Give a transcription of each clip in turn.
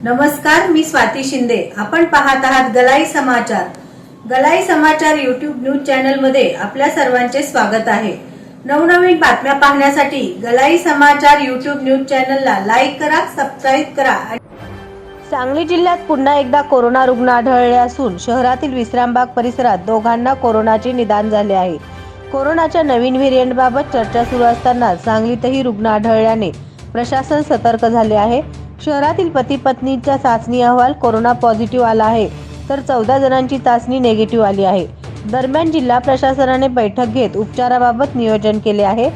नमस्कार मी स्वाती शिंदे. आपण पाहत आहात गलाई समाचार. गलाई समाचार युट्यूब न्यूज चॅनलमध्ये आपल्या सर्वांचे स्वागत आहे. नवनवीन बातम्या पाहण्यासाठी गलाई समाचार युट्यूब न्यूज चॅनलला लाईक करा सबस्क्राईब करा सांगली जिल्ह्यात पुन्हा एकदा कोरोना रुग्ण आढळले असून शहरातील विश्रामबाग परिसरात दोघांना कोरोनाचे निदान झाले आहे. कोरोनाच्या नवीन व्हेरियंटबाबत चर्चा सुरू असताना सांगलीतही रुग्ण आढळल्याने प्रशासन सतर्क झाले आहे. शहरातील पती पत्नीचा चाचणी अहवाल कोरोना पॉझिटिव्ह आला आहे तर चौदा जणांची चाचणी निगेटिव्ह आली आहे. दरम्यान जिल्हा प्रशासनाने बैठक घेत उपचाराबाबत नियोजन केले आहे.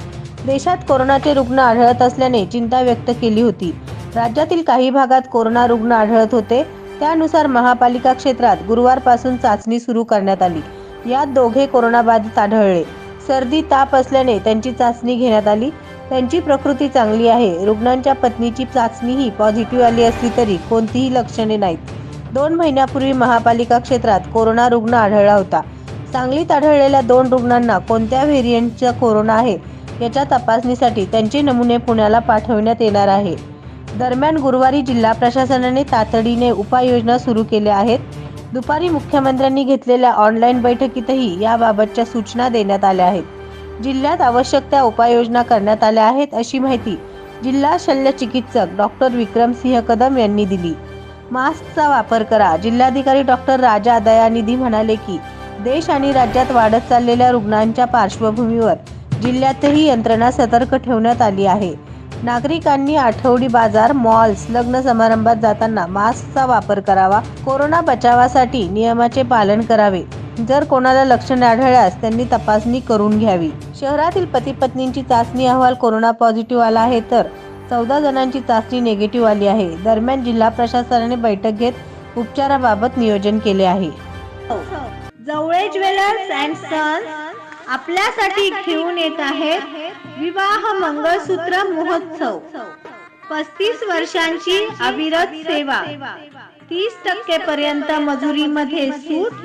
देशात कोरोनाचे रुग्ण आढळत असल्याने चिंता व्यक्त केली होती. राज्यातील काही भागात कोरोना रुग्ण आढळत होते. त्यानुसार महापालिका क्षेत्रात गुरुवारपासून चाचणी सुरू करण्यात आली. यात दोघे कोरोनाबाधित आढळले. सर्दी ताप असल्याने त्यांची चाचणी घेण्यात आली. त्यांची प्रकृती चांगली आहे. रुग्णांच्या पत्नीची चाचणीही पॉझिटिव्ह आली असली तरी कोणतीही लक्षणे नाहीत. दोन महिन्यापूर्वी महापालिका क्षेत्रात कोरोना रुग्ण आढळला होता. सांगलीत आढळलेल्या दोन रुग्णांना कोणत्या व्हेरियंटचा कोरोना आहे याच्या तपासणीसाठी त्यांचे नमुने पुण्याला पाठवण्यात येणार आहे. दरम्यान गुरुवारी जिल्हा प्रशासनाने तातडीने उपाययोजना सुरू केल्या आहेत. दुपारी मुख्यमंत्र्यांनी घेतलेल्या ऑनलाईन बैठकीतही याबाबतच्या सूचना देण्यात आल्या आहेत. जिल्ह्यात आवश्यक त्या उपाययोजना करण्यात आल्या आहेत अशी माहिती जिल्हा शल्य चिकित्सक डॉक्टर विक्रमसिंह कदम यांनी दिली. मास्कचा वापर करा. जिल्हाधिकारी डॉक्टर राजा दयानिधी म्हणाले की देश आणि राज्यात वाढत चाललेल्या रुग्णांच्या पार्श्वभूमीवर जिल्ह्यातही यंत्रणा सतर्क ठेवण्यात आली आहे. नागरिकांनी आठवडी बाजार मॉल्स लग्न समारंभात जाताना मास्कचा वापर करावा. कोरोना बचावासाठी नियमाचे पालन करावे. जर कोणाला लक्षणे आढळल्यास त्यांनी तपासणी करून घ्यावी. शहरातील पती पत्नींची चाचणी अहवाल कोरोना पॉझिटिव्ह आला आहे तर चौदा जणांची चाचणी निगेटिव्ह आली आहे. दरम्यान जिल्हा प्रशासनाने बैठक घेत उपचाराबाबत नियोजन केले आहे. जवळे ज्वेलर्स अँड सन्स आपल्यासाठी घेऊन येत आहेत विवाह मंगळसूत्र महोत्सव. पस्तीस वर्षांची अविरत सेवा. तीस टक्के पर्यंत मजुरीमध्ये सूट.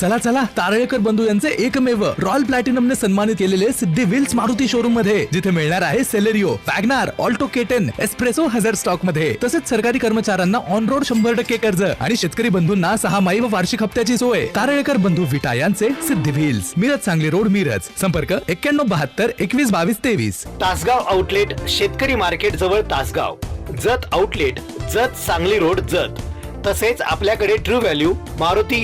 चला चला. तारळेकर बंधू यांचे एकमेव रॉयल प्लॅटिनमने सन्मानित केलेले सिद्धी व्हील्स मारुती शोरूममध्ये जिथे मिळणार आहे Celerio Wagon R Alto K ten Espresso हजर स्टॉकमध्ये. तसेच सरकारी कर्मचाऱ्यांना ऑन रोड शंभर टक्के कर्ज आणि शेतकरी बंधूंना सहा माई व वार्षिक हप्त्याची सोय. तारळेकर बंधू विटा यांचे सिद्धी व्हील्स. मिरज सांगली रोड मिरज. संपर्क एक्क्याण्णव बहात्तर एकवीस बावीस तेवीस. तासगाव आउटलेट शेतकरी मार्केट जवळ Tasgaon. Jat outlet Jat Sangli road Jat. तसेच आपल्याकडे ट्रू व्हॅल्यू मारुती